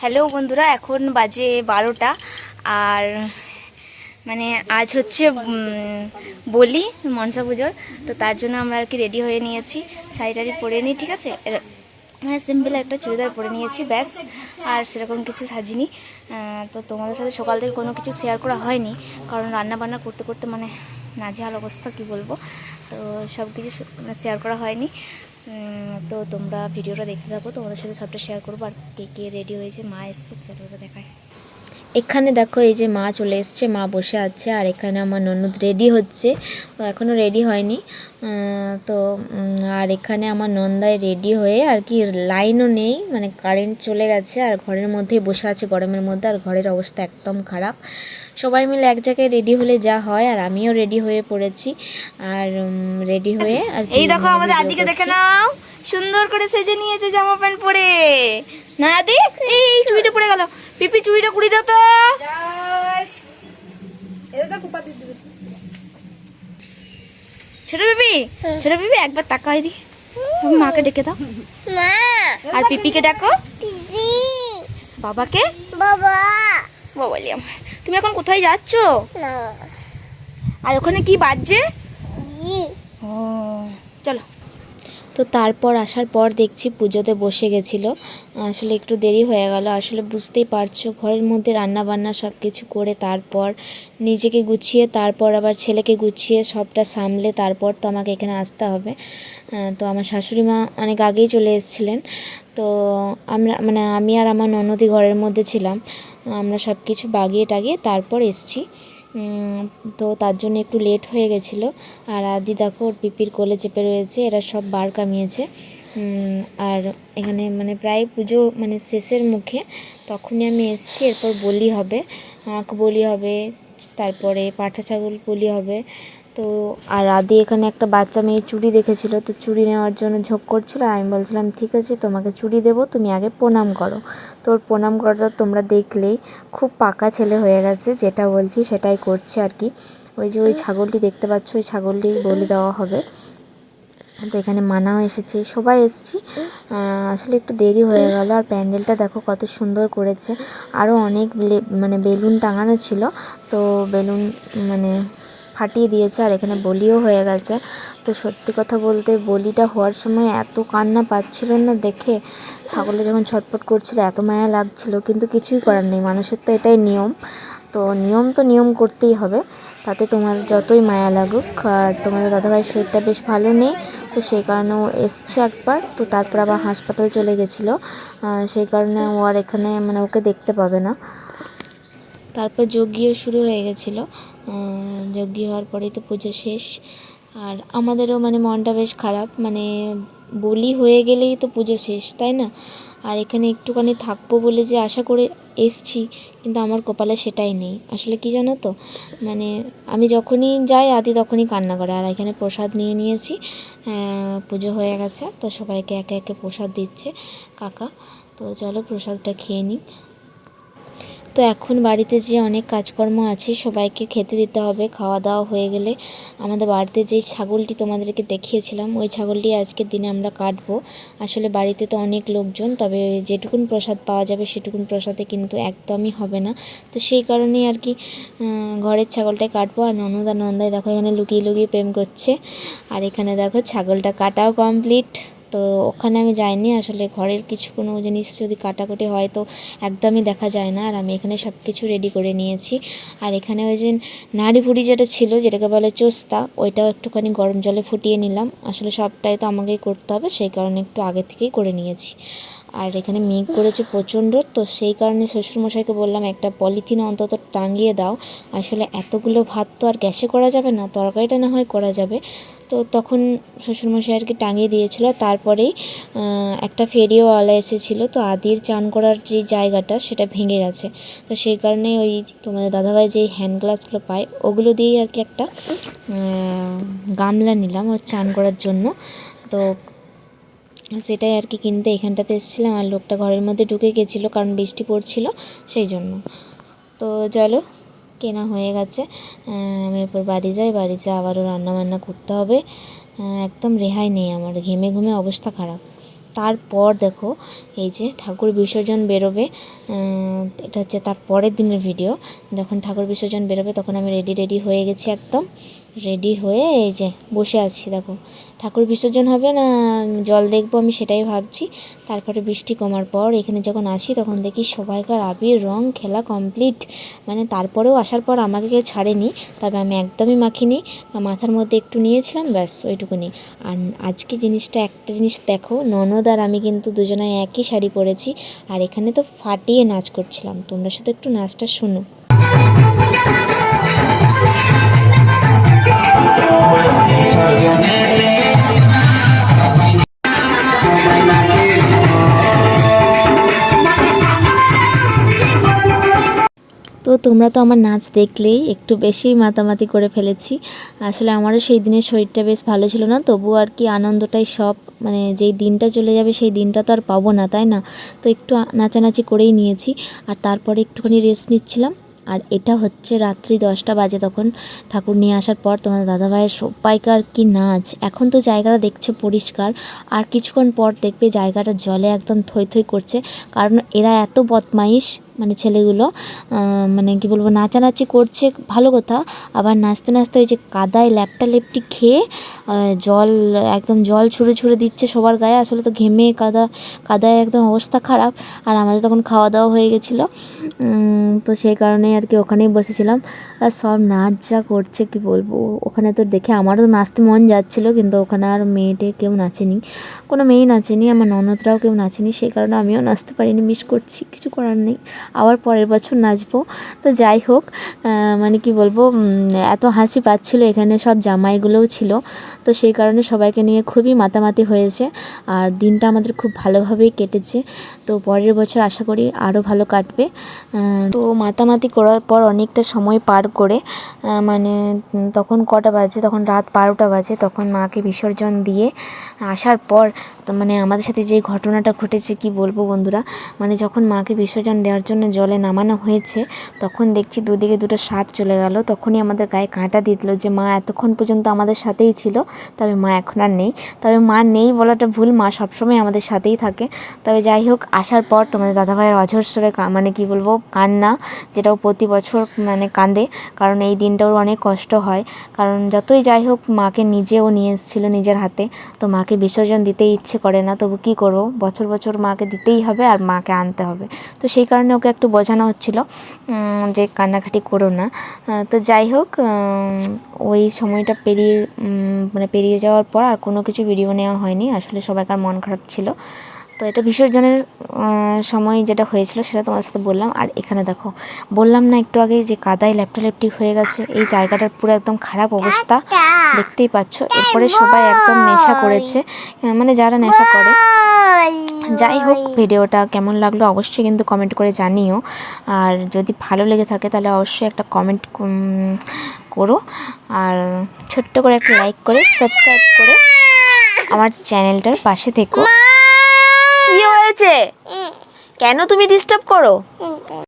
Hello বন্ধুরা, এখন বাজে বারোটা। আর মানে আজ হচ্ছে বলি, মনসা পুজোর। তো তার জন্য আমরা আর কি রেডি হয়ে নিয়েছি। শাড়ি টাড়ি পরে নিই ঠিক আছে? এর- মানে সিম্পল একটা চুড়িদার পরে নিয়েছি, ব্যাস। আর সেরকম কিছু সাজিনি। তো তোমাদের সাথে সকাল থেকে কোনো কিছু শেয়ার করা হয়নি। কারণ রান্না বান্না করতে করতে মানে নাজেহাল অবস্থা, কি বলব? তো সব কিছু শেয়ার করা হয়নি। তো তোমরা ভিডিওটা দেখতে থাকো, তোমাদের সাথে সবটা শেয়ার করব। আর কে কে রেডি হয়েছে, মা এসছে ওটা দেখায় এখানে দেখো এই যে মা চলে এসছে মা বসে আছে আর এখানে আমার ননদ রেডি হচ্ছে। তো এখনও রেডি হয়নি। তো আর এখানে আমার নন্দায় রেডি হয়ে আর কি লাইনও নেই মানে কারেন্ট চলে গেছে আর ঘরের মধ্যেই বসে আছে গরমের মধ্যে আর ঘরের অবস্থা একদম খারাপ। সবাই মিলে এক জায়গায় রেডি হলে যা হয় আর আমিও রেডি হয়ে পড়েছি আর রেডি হয়ে আর এই দেখো আমাদের আদিকে দেখে নাও। সুন্দর করে সেজে নিয়েছে জামা প্যান্ট পরে। না আদি এই চুড়িটা পড়ে গেল। পিপি চুড়িটা কুড়ি দাও তো। ছোট পিপি ছোট পিপি একবার তাকাই দি মাকে ডেকে দাও। মা। আর পিপিকে ডাকো। বাবাকে। বাবা। আমার। তুমি এখন কোথায় যাচ্ছ? আর ওখানে কি বাজছে? ও চলো। তো তারপর আসার পর দেখছি পুজোতে বসে গেছিল। আসলে একটু দেরি হয়ে গেল। আসলে বুঝতেই পারছ, ঘরের মধ্যে রান্না বান্না সব কিছু করে তারপর নিজেকে গুছিয়ে, তারপর আবার ছেলেকে গুছিয়ে সবটা সামলে তারপর তো আমাকে এখানে আসতে হবে। তো আমার শাশুড়ি মা অনেক আগেই চলে এসেছিলেন। তো আমরা মানে আমি আর আমার ননদি ঘরের মধ্যে ছিলাম। আমরা সব কিছু বাগিয়ে টাগিয়ে তারপর এসছি। তো তার জন্য একটু লেট হয়ে গেছিল। আর আদি দেখো, ওর পিপির কোলে চেপে রয়েছে, এরা সব বার কামিয়েছে। আর এখানে মানে প্রায় পুজো মানে শেষের মুখে তখনই আমি এসেছি, এরপর বলি হবে আঁক বলি হবে, তারপরে পাঠা ছাগল বলি হবে তো, আর আদি এখানে একটা বাচ্চা মেয়ে চুড়ি দেখেছিল, তো চুড়ি নেওয়ার জন্য ঝোঁক করছিল আমি বলছিলাম, ঠিক আছে, তোমাকে চুড়ি দেবো, তুমি আগে প্রণাম করো। তোর প্রণাম করাটা তোমরা দেখলেই খুব পাকা ছেলে হয়ে গেছে, যেটা বলছি সেটাই করছে আর কি। ওই যে ওই ছাগলটি দেখতে পাচ্ছ, ওই ছাগলটি বলি দেওয়া হবে। তো এখানে মানাও এসেছে, সবাই এসেছি। আসলে একটু দেরি হয়ে গেল, আর প্যান্ডেলটা দেখো কত সুন্দর করেছে। আরও অনেক মানে বেলুন টাঙানো ছিল, তো বেলুন মানে ফাটিয়ে দিয়েছে আর এখানে বলিও হয়ে গেছে। তো সত্যি কথা বলতে বলিটা হওয়ার সময় এত কান্না পাচ্ছিল না দেখে। ছাগলে যখন ছটফট করছিল, এত মায়া লাগছিল, কিন্তু কিছুই করার নেই। মানুষের তো এটাই নিয়ম। তো নিয়ম তো নিয়ম করতেই হবে। তাতে তোমার যতই মায়া লাগুক, আর তোমাদের দাদাভাইয়ের শরীরটা বেশ ভালো নেই, তো সেই কারণে ও এসছে একবার। তো তারপর আবার হাসপাতাল চলে গেছিল। সেই কারণে ও আর এখানে মানে ওকে দেখতে পাবে না। তারপর যজ্ঞিও শুরু হয়ে গেছিল। যজ্ঞ হওয়ার পরেই তো পুজো শেষ। আর আমাদেরও মানে মনটা বেশ খারাপ। মানে বলি হয়ে গেলেই তো পুজো শেষ, তাই না? আর এখানে একটুখানি থাকব বলে যে আশা করে এসছি, কিন্তু আমার কপালে সেটাই নেই। আসলে কি জানো তো? মানে আমি যখনই যাই, আদি তখনই কান্না করে। আর এখানে প্রসাদ নিয়ে নিয়েছি। পুজো হয়ে গেছে। তো সবাইকে একে একে প্রসাদ দিচ্ছে কাকা। তো চলো প্রসাদটা খেয়ে নিই। তো এখন বাড়িতে যে অনেক কাজকর্ম আছে, সবাইকে খেতে দিতে হবে খাওয়া দাওয়া হয়ে গেলে আমাদের বাড়িতে যেই ছাগলটি তোমাদেরকে দেখিয়েছিলাম, ওই ছাগলটি আজকের দিনে আমরা কাটবো। আসলে বাড়িতে তো অনেক লোকজন, তবে যেটুকুন প্রসাদ পাওয়া যাবে সেটুকুন প্রসাদে কিন্তু একদমই হবে না। তো সেই কারণেই আর কি ঘরের ছাগলটাই কাটবো। আর ননদা নন্দায় দেখো এখানে লুকিয়ে লুকিয়ে প্রেম করছে। আর এখানে দেখো ছাগলটা কাটাও কমপ্লিট তো ওখানে আমি যাইনি। আসলে ঘরের কিছু কোনো জিনিস যদি কাটাকুটি হয় তো একদমই দেখা যায় না। আর আমি এখানে সব কিছু রেডি করে নিয়েছি। আর এখানে ওই যে নাড়ি যেটা ছিল, যেটাকে বলে চোস্তা, ওইটাও একটুখানি গরম জলে ফুটিয়ে নিলাম। আসলে সবটাই তো আমাকেই করতে হবে, সেই কারণে একটু আগে থেকেই করে নিয়েছি। আর এখানে মেঘ করেছে প্রচণ্ড, তো সেই কারণে শ্বশুরমশাইকে বললাম, একটা পলিথিন অন্তত টাঙিয়ে দাও। আসলে এতগুলো ভাত তো আর গ্যাসে করা যাবে না, তরকারিটা না হয় করা যাবে। তো তখন শ্বশুরমশাই আর কি টাঙিয়ে দিয়েছিল। তারপরেই একটা ফেরিওয়ালা এসেছিল। তো আদির চান করার যে জায়গাটা, সেটা ভেঙে গেছে। তো সেই কারণে ওই তোমাদের দাদাভাই যেই হ্যান্ড গ্লাসগুলো পায়, ওগুলো দিয়েই আর কি একটা গামলা নিলাম ওর চান করার জন্য। তো সেটাই আর কি কিনতে এখানটাতে এসেছিলাম আর লোকটা ঘরের মধ্যে ঢুকে গেছিল কারণ বৃষ্টি পড়ছিল সেই জন্য। তো চলো, কেনা হয়ে গেছে। আমি এরপর বাড়ি যাই, বাড়ি যা আবারও রান্না বান্না করতে হবে। একদম রেহাই নেই আমার, ঘেমে ঘুমে অবস্থা খারাপ। তারপর দেখো, এই যে ঠাকুর বিসর্জন বেরোবে এটা হচ্ছে তার পরের দিনের ভিডিও। যখন ঠাকুর বিসর্জন বেরোবে, তখন আমি রেডি রেডি হয়ে গেছি একদম। রেডি হয়ে এই যে বসে আছি, দেখো। ঠাকুর বিসর্জন হবে না, জল দেখব আমি সেটাই ভাবছি। তারপরে বৃষ্টি কমার পর এখানে যখন আসি তখন দেখি সবাইকার আবির রং খেলা কমপ্লিট মানে তারপরেও আসার পর আমাকে কেউ ছাড়েনি, তবে আমি একদমই মাখিনি। মাথার মধ্যে একটু নিয়েছিলাম, ব্যাস ওইটুকুনি। আর আজকে জিনিসটা একটা জিনিস দেখো, ননদ আর আমি কিন্তু দুজনে একই শাড়ি পরেছি। আর এখানে তো ফাটিয়ে নাচ করছিলাম, তোমরা শুধু একটু নাচটা শোনো। তোমরা তো আমার নাচ দেখলেই একটু বেশি মাতামাতি করে ফেলেছি। আসলে আমারও সেই দিনের শরীরটা বেশ ভালো ছিল না, তবু আর কি আনন্দটাই সব মানে যেই দিনটা চলে যাবে সেই দিনটা তো আর পাবো না, তাই না? তো একটু নাচানাচি করেই নিয়েছি। আর তারপরে একটুখানি রেস্ট নিচ্ছিলাম। আর এটা হচ্ছে রাত্রি দশটা বাজে তখন ঠাকুর নিয়ে আসার পর তোমাদের দাদাভাইয়ের সবাইকার কি নাচ। এখন তো জায়গাটা দেখছ পরিষ্কার। আর কিছুক্ষণ পর দেখবে জায়গাটা জলে একদম থই থই করছে। কারণ এরা এত বদমাইশ। মানে ছেলেগুলো মানে কি বলব, নাচানাচি করছে, ভালো কথা, আবার নাচতে নাচতে ওই যে কাদায় ল্যাপটা লেপটি খেয়ে জল, একদম জল ছুঁড়ে ছুঁড়ে দিচ্ছে সবার গায়ে, আসলে তো ঘেমে কাদা, কাদায় একদম অবস্থা খারাপ, আর আমাদের তখন খাওয়া দাওয়া হয়ে গেছিল। তো সেই কারণে আর কি ওখানেই বসেছিলাম। আর সব নাচ যা করছে, কি বলব, ওখানে তো দেখে আমারও নাচতে মন যাচ্ছিল, কিন্তু ওখানে আর মেয়েটে কেউ নাচেনি, কোনো মেয়েই নাচেনি, আমার ননদরাও কেউ নাচেনি, সেই কারণে আমিও নাচতে পারিনি মিস করছি, কিছু করার নেই। আবার পরের বছর নাচবো। তো যাই হোক মানে কি বলব এত হাসি পাচ্ছিলো এখানে সব জামাইগুলোও ছিল। তো সেই কারণে সবাইকে নিয়ে খুবই মাতামাতি হয়েছে। আর দিনটা আমাদের খুব ভালোভাবেই কেটেছে। তো পরের বছর আশা করি আরও ভালো কাটবে। তো মাতামাতি করার পর অনেকটা সময় পার করে মানে তখন কটা বাজে, তখন রাত বারোটা বাজে, তখন মাকে বিসর্জন দিয়ে আসার পর মানে আমাদের সাথে যে ঘটনাটা ঘটেছে, কি বলব বন্ধুরা মানে যখন মাকে বিসর্জন দেওয়ার জন্য জলে নামানো হয়েছে, তখন দেখছি দুদিকে দুটো সাপ চলে গেল। তখনই আমাদের গায়ে কাঁটা দিয়ে দিল যে, মা, এতক্ষণ পর্যন্ত আমাদের সাথেই ছিল, তবে মা এখন আর নেই। তবে মা নেই বলাটা ভুল, মা সবসময় আমাদের সাথেই থাকে। তবে যাই হোক, আসার পর তোমাদের দাদাভাইয়ের অঝস্বরে কা- মানে কি বলব, কান্না, যেটাও প্রতি বছর মানে কাঁদে, কারণ এই দিনটাও অনেক কষ্ট হয়। কারণ যতই যাই হোক, মাকে নিজেও নিয়ে এসেছিল নিজের হাতে। তো মাকে বিসর্জন দিতে ইচ্ছে করে না, তবু কী করব? বছর বছর মাকে দিতেই হবে আর মাকে আনতে হবে। তো সেই কারণে ওকে একটু বোঝানো হচ্ছিল যে কান্নাকাটি করো না। তো যাই হোক ওই সময়টা পেরিয়ে মানে পেরিয়ে যাওয়ার পর আর কোনো কিছু ভিডিও নেওয়া হয়নি। আসলে সবাইকার মন খারাপ ছিল। তো এটা বিসর্জনের সময় যেটা হয়েছিল সেটা তোমার সাথে বললাম। আর এখানে দেখো, বললাম না একটু আগে যে কাদায় ল্যাপটা ল্যাপটি হয়ে গেছে। এই জায়গাটার পুরো একদম খারাপ অবস্থা। দেখতেই পাচ্ছ। এরপরে সবাই একদম নেশা করেছে। মানে যারা নেশা করে যাই হোক ভিডিওটা কেমন লাগল অবশ্যই কিন্তু কমেন্ট করে জানিও। আর যদি ভালো লেগে থাকে তাহলে অবশ্যই একটা কমেন্ট করো। আর ছোট্ট করে একটা লাইক করে সাবস্ক্রাইব করে আমার চ্যানেলটার পাশে থেকো। কি হয়েছে? কেন তুমি ডিস্টার্ব করো?